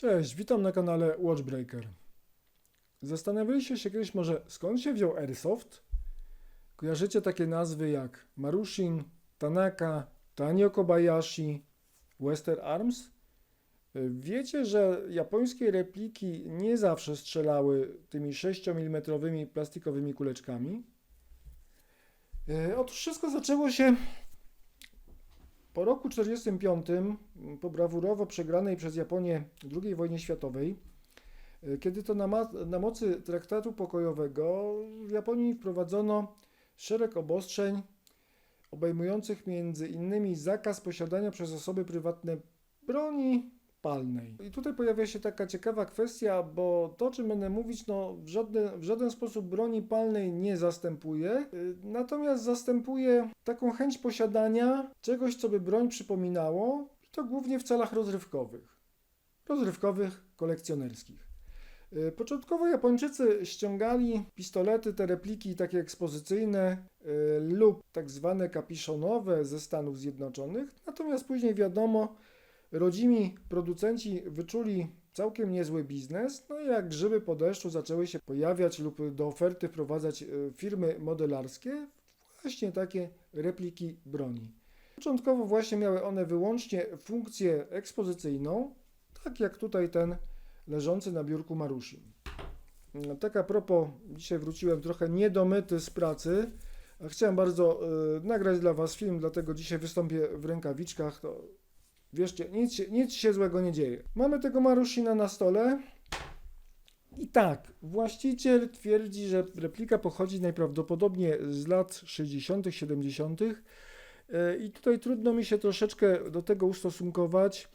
Cześć, witam na kanale Watchbreaker. Zastanawialiście się kiedyś może skąd się wziął Airsoft? Kojarzycie takie nazwy jak Marushin, Tanaka, Tanio Kobayashi, Western Arms? Wiecie, że japońskie repliki nie zawsze strzelały tymi 6 mm plastikowymi kuleczkami? E, Otóż wszystko zaczęło się po roku 1945, po brawurowo przegranej przez Japonię II wojnie światowej, y, kiedy to na, na mocy traktatu pokojowego w Japonii wprowadzono szereg obostrzeń obejmujących między innymi zakaz posiadania przez osoby prywatne broni palnej. I tutaj pojawia się taka ciekawa kwestia, bo to, czym będę mówić, no, w, żadne, w żaden sposób broni palnej nie zastępuje, y, natomiast zastępuje taką chęć posiadania czegoś, co by broń przypominało, i to głównie w celach rozrywkowych. Rozrywkowych, kolekcjonerskich. Y, Początkowo Japończycy ściągali pistolety, te repliki takie ekspozycyjne y, lub tak zwane kapiszonowe ze Stanów Zjednoczonych, natomiast później wiadomo, rodzimi producenci wyczuli całkiem niezły biznes, no i jak grzyby po deszczu zaczęły się pojawiać lub do oferty wprowadzać y, firmy modelarskie, właśnie takie repliki broni. Początkowo właśnie miały one wyłącznie funkcję ekspozycyjną, tak jak tutaj ten leżący na biurku Marusi. Mm, Tak a propos, dzisiaj wróciłem trochę niedomyty z pracy. Chciałem bardzo y, nagrać dla Was film, dlatego dzisiaj wystąpię w rękawiczkach. To wierzcie, nic nic się złego nie dzieje. Mamy tego Marushina na stole. I tak, właściciel twierdzi, że replika pochodzi najprawdopodobniej z lat 60., 70. Y, I tutaj trudno mi się troszeczkę do tego ustosunkować.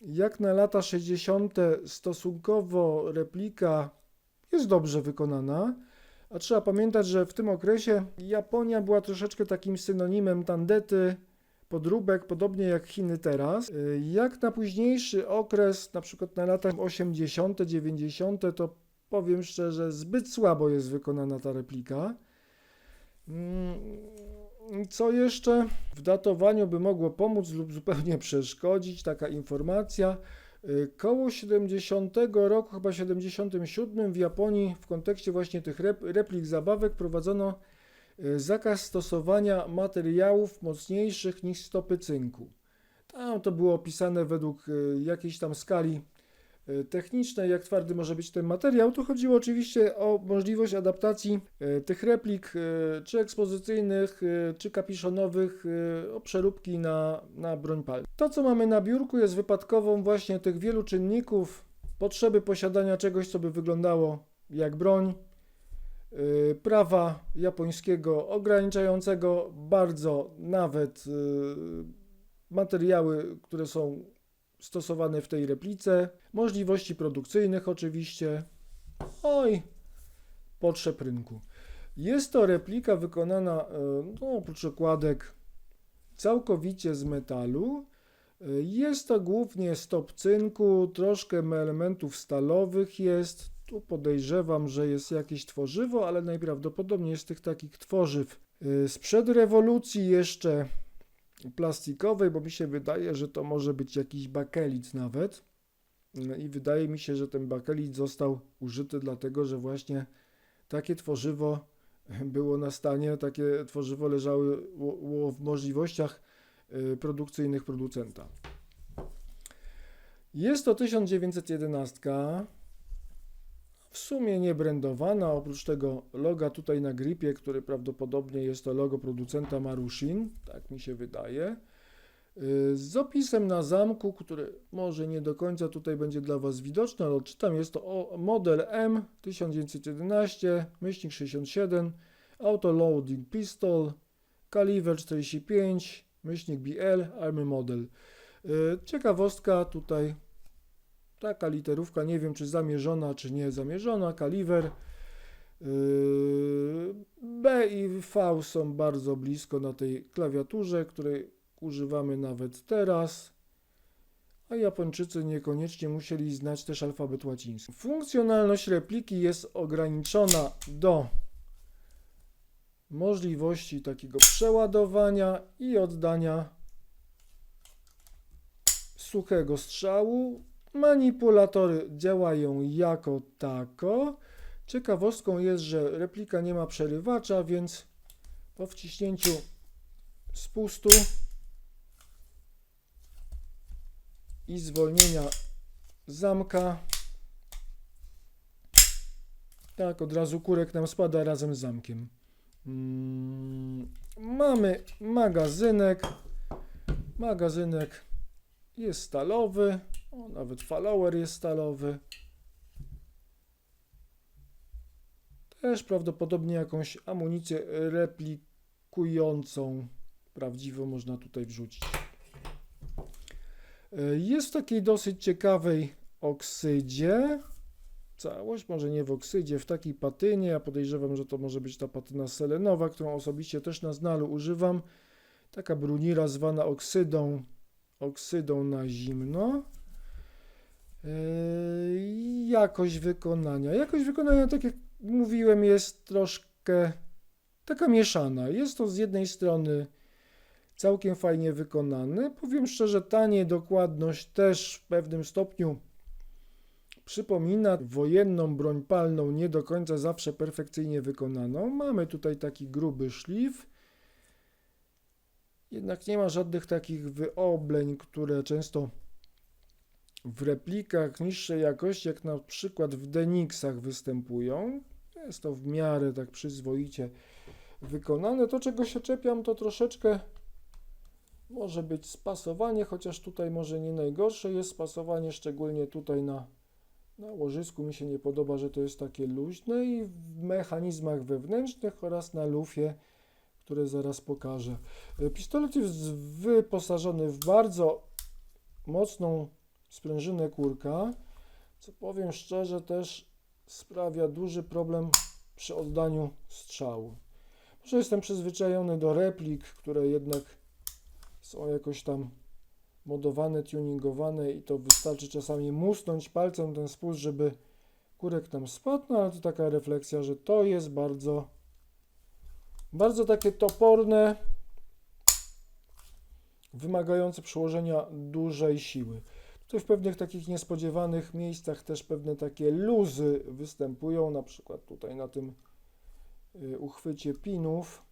Jak na lata 60. stosunkowo replika jest dobrze wykonana, a trzeba pamiętać, że w tym okresie Japonia była troszeczkę takim synonimem tandety, podróbek, podobnie jak Chiny teraz. Y, Jak na późniejszy okres, na przykład na lata 80., 90., to powiem szczerze, zbyt słabo jest wykonana ta replika. Mm, Co jeszcze w datowaniu by mogło pomóc lub zupełnie przeszkodzić? Taka informacja. Y, Koło 70 roku, chyba 77 w Japonii w kontekście właśnie tych rep replik zabawek prowadzono zakaz stosowania materiałów mocniejszych niż stopy cynku. Tam to było opisane według y, jakiejś tam skali y, technicznej, jak twardy może być ten materiał. Tu chodziło oczywiście o możliwość adaptacji y, tych replik, y, czy ekspozycyjnych, y, czy kapiszonowych, y, o przeróbki na, na broń palną. To, co mamy na biurku, jest wypadkową właśnie tych wielu czynników, potrzeby posiadania czegoś, co by wyglądało jak broń, y, prawa japońskiego ograniczającego bardzo nawet y, materiały, które są stosowane w tej replice, możliwości produkcyjnych oczywiście, oj, potrzeb rynku. Jest to replika wykonana, e, no, oprócz okładek, całkowicie z metalu. Jest to głównie stop cynku, troszkę elementów stalowych jest. Tu podejrzewam, że jest jakieś tworzywo, ale najprawdopodobniej z tych takich tworzyw e, sprzed rewolucji jeszcze plastikowej, bo mi się wydaje, że to może być jakiś bakelit nawet. No I wydaje mi się, że ten bakelit został użyty dlatego, że właśnie takie tworzywo było na stanie, takie tworzywo leżało w możliwościach y, produkcyjnych producenta. Jest to 1911. Sumie nie brandowana, oprócz tego loga tutaj na gripie, który prawdopodobnie jest to logo producenta Marushin, tak mi się wydaje. Y, Z opisem na zamku, który może nie do końca tutaj będzie dla Was widoczny, ale odczytam, jest to model M 1911, myślnik 67, auto loading pistol, kaliber 45, myślnik BL, army model. Y, Ciekawostka tutaj, taka literówka, nie wiem czy zamierzona, czy nie zamierzona, kaliber. Yy, B i V są bardzo blisko na tej klawiaturze, której używamy nawet teraz, a Japończycy niekoniecznie musieli znać też alfabet łaciński. Funkcjonalność repliki jest ograniczona do możliwości takiego przeładowania i oddania suchego strzału. Manipulatory działają jako tako. Ciekawostką jest, że replika nie ma przerywacza, więc po wciśnięciu spustu i zwolnienia zamka tak, od razu kurek nam spada razem z zamkiem. Mm, mamy magazynek. Magazynek jest stalowy. O, nawet follower jest stalowy. Też prawdopodobnie jakąś amunicję replikującą prawdziwą można tutaj wrzucić. E, Jest w takiej dosyć ciekawej oksydzie. Całość może nie w oksydzie, w takiej patynie. Ja podejrzewam, że to może być ta patyna selenowa, którą osobiście też na znalu używam. Taka brunira zwana oksydą, oksydą na zimno. Yy, jakość wykonania. Jakość wykonania, tak jak mówiłem, jest troszkę taka mieszana. Jest to z jednej strony całkiem fajnie wykonane. Powiem szczerze, tanie, dokładność też w pewnym stopniu przypomina wojenną broń palną, nie do końca zawsze perfekcyjnie wykonaną. Mamy tutaj taki gruby szlif. Jednak nie ma żadnych takich wyobleń, które często w replikach niższej jakości, jak na przykład w Denixach występują. Jest to w miarę tak przyzwoicie wykonane. To, czego się czepiam, to troszeczkę może być spasowanie, chociaż tutaj może nie najgorsze jest spasowanie, szczególnie tutaj na, na łożysku. Mi się nie podoba, że to jest takie luźne i w mechanizmach wewnętrznych oraz na lufie, które zaraz pokażę. E, Pistolet jest wyposażony w bardzo mocną sprężynę kurka, co powiem szczerze też sprawia duży problem przy oddaniu strzału. Może jestem przyzwyczajony do replik, które jednak są jakoś tam modowane, tuningowane i to wystarczy czasami musnąć palcem ten spust, żeby kurek tam spadł, no ale to taka refleksja, że to jest bardzo bardzo takie toporne wymagające przyłożenia dużej siły. Tutaj w pewnych takich niespodziewanych miejscach też pewne takie luzy występują, na przykład tutaj na tym y, uchwycie pinów,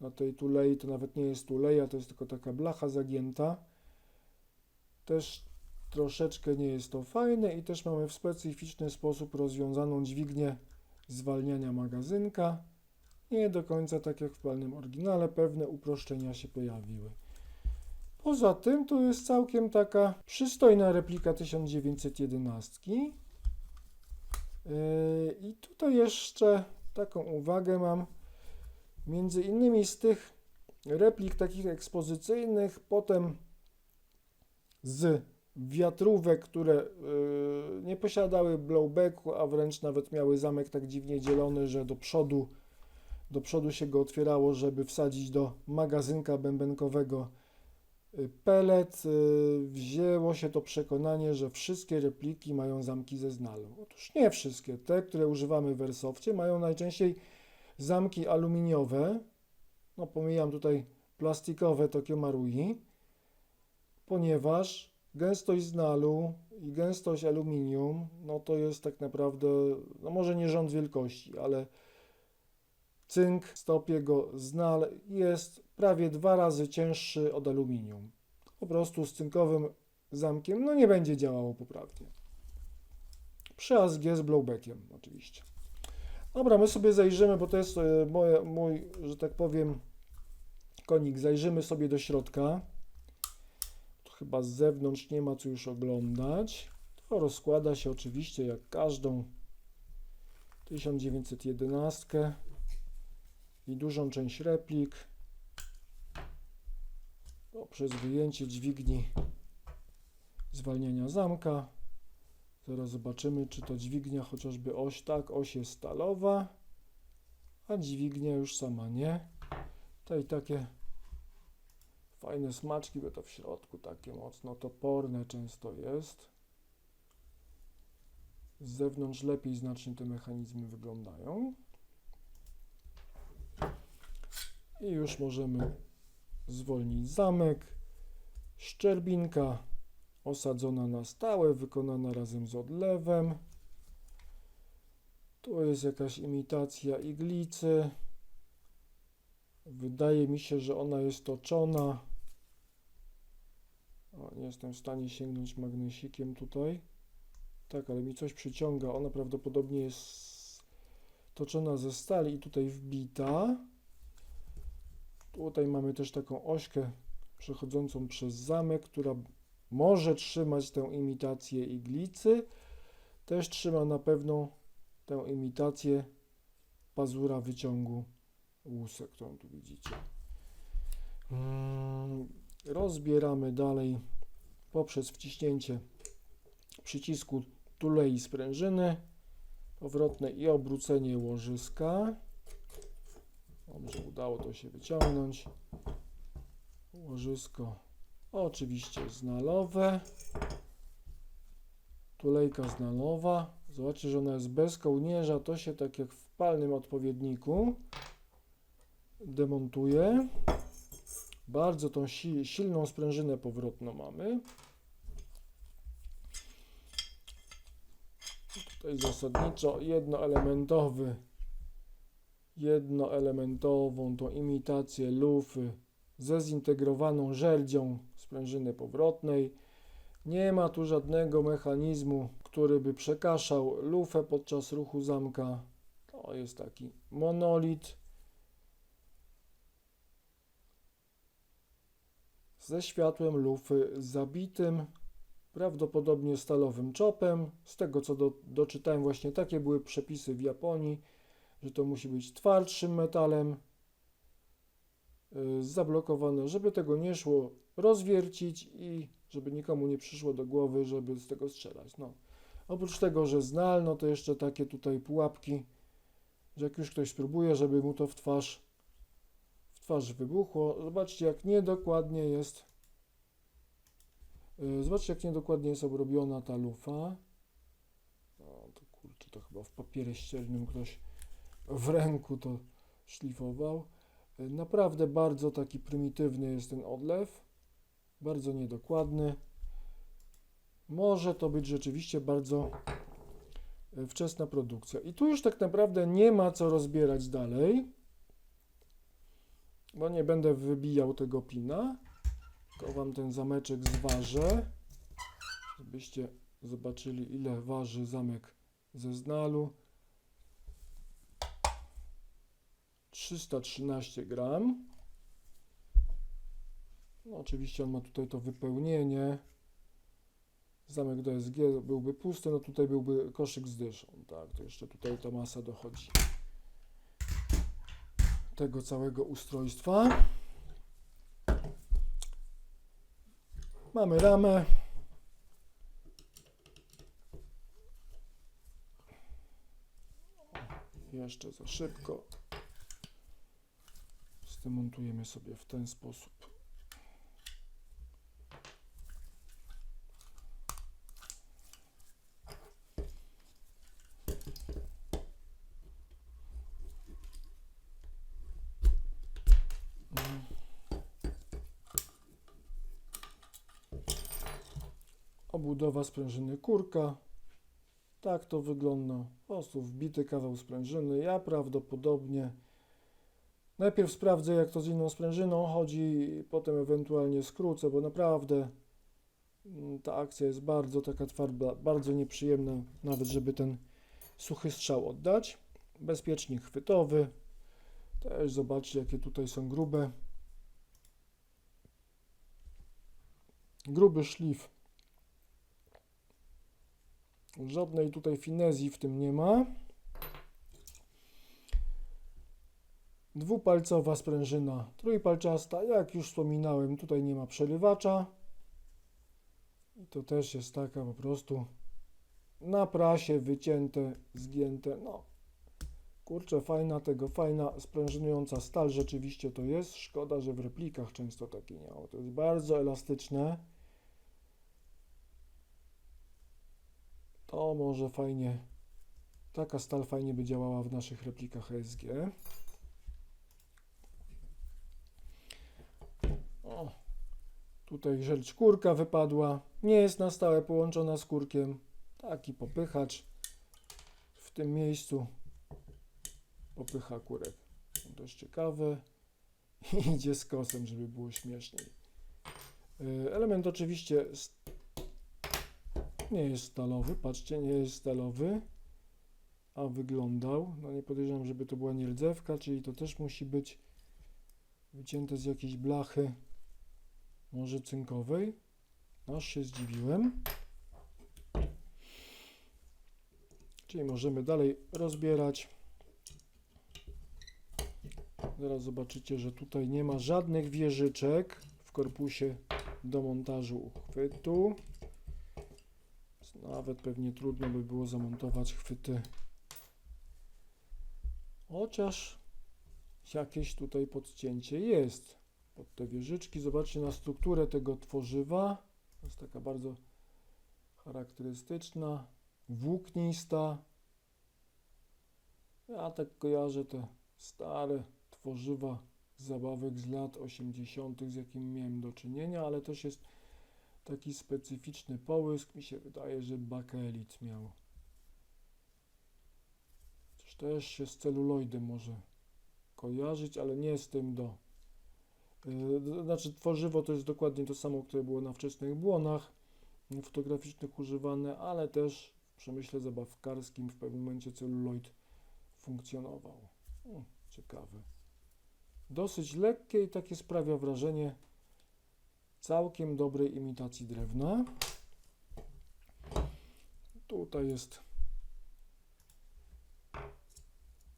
na tej tulei, to nawet nie jest tuleja, to jest tylko taka blacha zagięta. Też troszeczkę nie jest to fajne i też mamy w specyficzny sposób rozwiązaną dźwignię zwalniania magazynka. Nie do końca tak jak w pełnym oryginale, pewne uproszczenia się pojawiły. Poza tym to jest całkiem taka przystojna replika 1911. Yy, I tutaj jeszcze taką uwagę mam. Między innymi z tych replik takich ekspozycyjnych, potem z wiatrówek, które yy, nie posiadały blowbacku, a wręcz nawet miały zamek tak dziwnie dzielony, że do przodu, do przodu się go otwierało, żeby wsadzić do magazynka bębenkowego y, pelet. y, Wzięło się to przekonanie, że wszystkie repliki mają zamki ze znalu. Otóż nie wszystkie. Te, które używamy w Airsoftie, mają najczęściej zamki aluminiowe. No pomijam tutaj plastikowe Tokio Marui, ponieważ gęstość znalu i gęstość aluminium, no to jest tak naprawdę, no może nie rząd wielkości, ale cynk, stop jego znal jest prawie dwa razy cięższy od aluminium. Po prostu z cynkowym zamkiem, no nie będzie działało poprawnie. Przy ASG z blowbackiem oczywiście. Dobra, my sobie zajrzymy, bo to jest e, moje, mój, że tak powiem, konik. Zajrzymy sobie do środka. Chyba z zewnątrz nie ma co już oglądać. To rozkłada się oczywiście jak każdą 1911 i dużą część replik poprzez wyjęcie dźwigni zwalniania zamka. Zaraz zobaczymy, czy to dźwignia chociażby oś tak, oś jest stalowa, a dźwignia już sama nie. Tutaj takie fajne smaczki, bo to w środku takie mocno toporne często jest. Z zewnątrz lepiej znacznie te mechanizmy wyglądają. I już możemy zwolnić zamek. Szczerbinka osadzona na stałe, wykonana razem z odlewem. Tu jest jakaś imitacja iglicy. Wydaje mi się, że ona jest toczona. O, nie jestem w stanie sięgnąć magnesikiem tutaj. Tak, ale mi coś przyciąga. Ona prawdopodobnie jest toczona ze stali i tutaj wbita. Tutaj mamy też taką ośkę przechodzącą przez zamek, która może trzymać tę imitację iglicy. Też trzyma na pewno tę imitację pazura wyciągu łusek, którą tu widzicie. Mm, Rozbieramy dalej poprzez wciśnięcie przycisku tulei sprężyny, powrotne i obrócenie łożyska. Dobrze, udało to się wyciągnąć. Łożysko oczywiście znalowe. Tulejka znalowa. Zobaczcie, że ona jest bez kołnierza. To się tak jak w palnym odpowiedniku demontuje. Bardzo tą si silną sprężynę powrotną mamy. Tutaj zasadniczo jednoelementowy, jednoelementową tą imitację lufy ze zintegrowaną żerdzią sprężyny powrotnej. Nie ma tu żadnego mechanizmu, który by przekaszał lufę podczas ruchu zamka. To jest taki monolit ze światłem lufy zabitym, prawdopodobnie stalowym czopem. Z tego co do, doczytałem, właśnie takie były przepisy w Japonii, że to musi być twardszym metalem y, zablokowane, żeby tego nie szło rozwiercić i żeby nikomu nie przyszło do głowy, żeby z tego strzelać. No. Oprócz tego, że znal, no to jeszcze takie tutaj pułapki, że jak już ktoś spróbuje, żeby mu to w twarz w twarz wybuchło. Zobaczcie, jak niedokładnie jest. Yy, Zobaczcie, jak niedokładnie jest obrobiona ta lufa. O, to kurczę, to chyba w papierze ściernym ktoś w ręku to szlifował. Yy, Naprawdę bardzo taki prymitywny jest ten odlew. Bardzo niedokładny. Może to być rzeczywiście bardzo yy, wczesna produkcja. I tu już tak naprawdę nie ma co rozbierać dalej bo nie będę wybijał tego pina, tylko wam ten zameczek zważę, żebyście zobaczyli ile waży zamek ze znalu. 313 gram. No oczywiście on ma tutaj to wypełnienie. Zamek do SG byłby pusty, no tutaj byłby koszyk z dyszą. Tak, to jeszcze tutaj ta masa dochodzi tego całego ustrojstwa. Mamy ramę. Jeszcze za szybko. Zdemontujemy sobie w ten sposób. Obudowa sprężyny kurka. Tak to wygląda. Po prostu wbity kawał sprężyny. Ja prawdopodobnie najpierw sprawdzę, jak to z inną sprężyną chodzi, potem ewentualnie skrócę, bo naprawdę mm, ta akcja jest bardzo taka twarda, bardzo nieprzyjemna, nawet żeby ten suchy strzał oddać. Bezpiecznik chwytowy. Też zobaczcie, jakie tutaj są grube. Gruby szlif. Żadnej tutaj finezji w tym nie ma. Dwupalcowa sprężyna trójpalczasta. Jak już wspominałem, tutaj nie ma przerywacza. I to też jest taka po prostu na prasie wycięte, zgięte. No, kurczę, fajna tego, fajna sprężynująca stal rzeczywiście to jest. Szkoda, że w replikach często takie nie ma. To jest bardzo elastyczne. To może fajnie, taka stal fajnie by działała w naszych replikach ESG. O, Tutaj żelć kurka wypadła. Nie jest na stałe połączona z kurkiem. Taki popychacz w tym miejscu popycha kurek. Też ciekawe. Idzie z kosem, żeby było śmieszniej. Y, Element oczywiście nie jest stalowy. Patrzcie, nie jest stalowy. A wyglądał. No nie podejrzewam, żeby to była nierdzewka, czyli to też musi być wycięte z jakiejś blachy, może cynkowej. Aż się zdziwiłem. Czyli możemy dalej rozbierać. Zaraz zobaczycie, że tutaj nie ma żadnych wieżyczek w korpusie do montażu uchwytu. Nawet pewnie trudno by było zamontować chwyty. Chociaż jakieś tutaj podcięcie jest pod te wieżyczki. Zobaczcie na strukturę tego tworzywa. Jest taka bardzo charakterystyczna, włóknista. Ja tak kojarzę te stare tworzywa zabawek z lat 80., z jakim miałem do czynienia, ale też jest taki specyficzny połysk. Mi się wydaje, że bakelit miał. Też się z celuloidem może kojarzyć, ale nie z tym do. To Znaczy, tworzywo to jest dokładnie to samo, które było na wczesnych błonach yy, fotograficznych używane, ale też w przemyśle zabawkarskim w pewnym momencie celuloid funkcjonował. Hmm, ciekawe. Dosyć lekkie i takie sprawia wrażenie całkiem dobrej imitacji drewna. Tutaj jest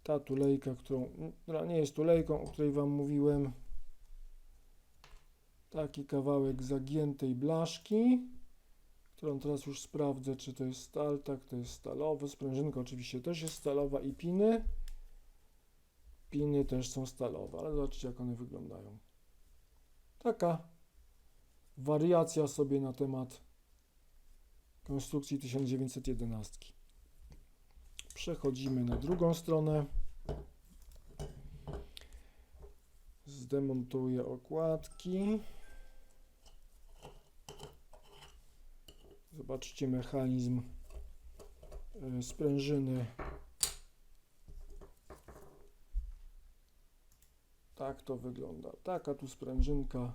ta tulejka, którą, która nie jest tulejką, o której Wam mówiłem. Taki kawałek zagiętej blaszki, którą teraz już sprawdzę, czy to jest stal. Tak, to jest stalowe. Sprężynka oczywiście też jest stalowa i piny. Piny też są stalowe, ale zobaczcie, jak one wyglądają. Taka wariacja sobie na temat konstrukcji 1911. Przechodzimy na drugą stronę. Zdemontuję okładki. Zobaczcie mechanizm e, sprężyny. Tak to wygląda. Taka tu sprężynka,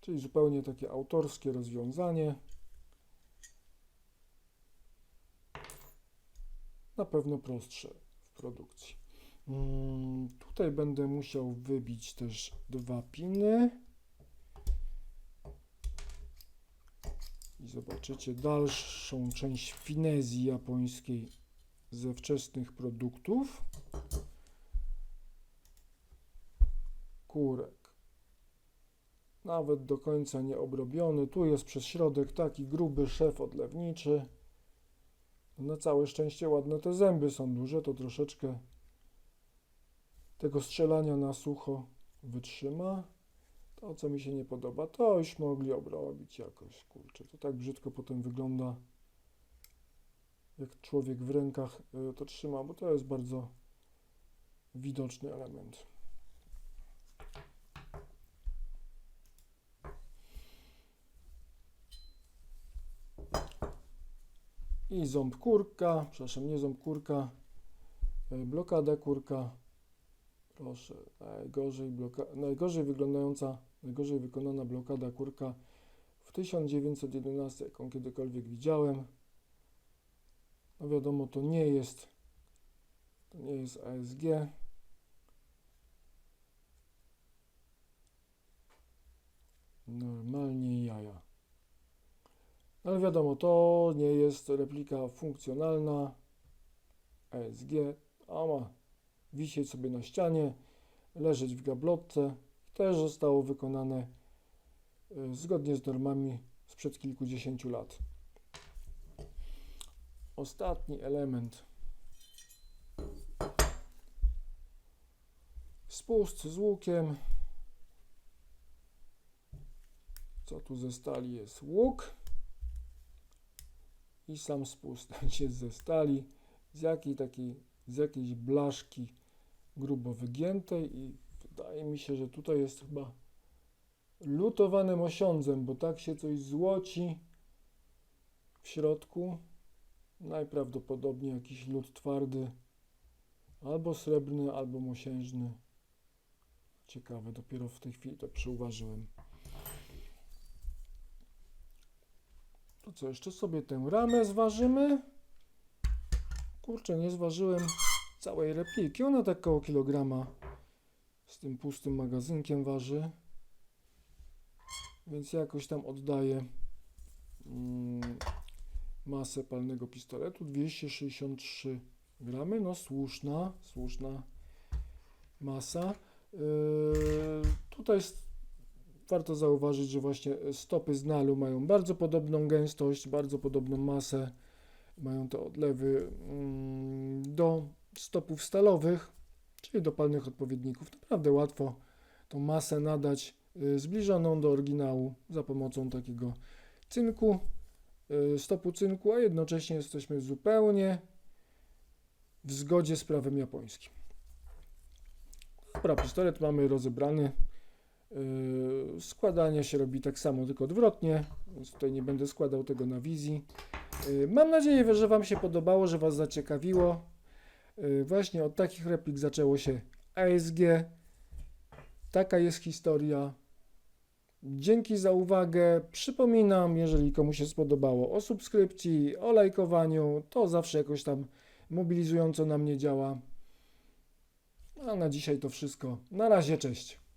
czyli zupełnie takie autorskie rozwiązanie. Na pewno prostsze w produkcji. Mm, tutaj będę musiał wybić też dwa piny. Zobaczycie dalszą część finezji japońskiej ze wczesnych produktów. Kurek. Nawet do końca nie obrobiony. Tu jest przez środek taki gruby szef odlewniczy. Na całe szczęście ładne te zęby są duże, to troszeczkę tego strzelania na sucho wytrzyma. To, co mi się nie podoba, to już mogli obrobić jakoś, kurczę. To tak brzydko potem wygląda, jak człowiek w rękach y, to trzyma, bo to jest bardzo widoczny element. I ząb kurka, przepraszam, nie ząb kurka, y, blokada kurka. Proszę, najgorzej, bloka najgorzej wyglądająca, najgorzej wykonana blokada kurka w 1911, jaką kiedykolwiek widziałem. No wiadomo, to nie jest, to nie jest ASG. Normalnie jaja. Ale wiadomo, to nie jest replika funkcjonalna ASG, a ma wisieć sobie na ścianie, leżeć w gablotce. Też zostało wykonane y, zgodnie z normami sprzed kilkudziesięciu lat. Ostatni element. Spust z łukiem. Co tu ze stali jest? Łuk. I sam spust jest ze stali. Z jakiej takiej z jakiejś blaszki grubo wygiętej i wydaje mi się, że tutaj jest chyba lutowanym osiądzem, bo tak się coś złoci w środku. Najprawdopodobniej jakiś lód twardy, albo srebrny, albo mosiężny. Ciekawe, dopiero w tej chwili to przyuważyłem. To co, jeszcze sobie tę ramę zważymy? Kurczę, nie zważyłem całej repliki. Ona tak koło kilograma z tym pustym magazynkiem waży. Więc jakoś tam oddaje mm, masę palnego pistoletu. 263 gramy. No słuszna, słuszna masa. Yy, tutaj warto zauważyć, że właśnie stopy z nalu mają bardzo podobną gęstość, bardzo podobną masę. Mają te odlewy mm, do stopów stalowych, czyli do palnych odpowiedników. Naprawdę łatwo tą masę nadać y, zbliżoną do oryginału za pomocą takiego cynku, y, stopu cynku, a jednocześnie jesteśmy zupełnie w zgodzie z prawem japońskim. Dobra, pistolet mamy rozebrany. Yy, Składanie się robi tak samo, tylko odwrotnie, więc tutaj nie będę składał tego na wizji. Mam nadzieję, że Wam się podobało, że Was zaciekawiło. Yy, Właśnie od takich replik zaczęło się ASG. Taka jest historia. Dzięki za uwagę. Przypominam, jeżeli komuś się spodobało, o subskrypcji, o lajkowaniu. To zawsze jakoś tam mobilizująco na mnie działa. A na dzisiaj to wszystko. Na razie, cześć.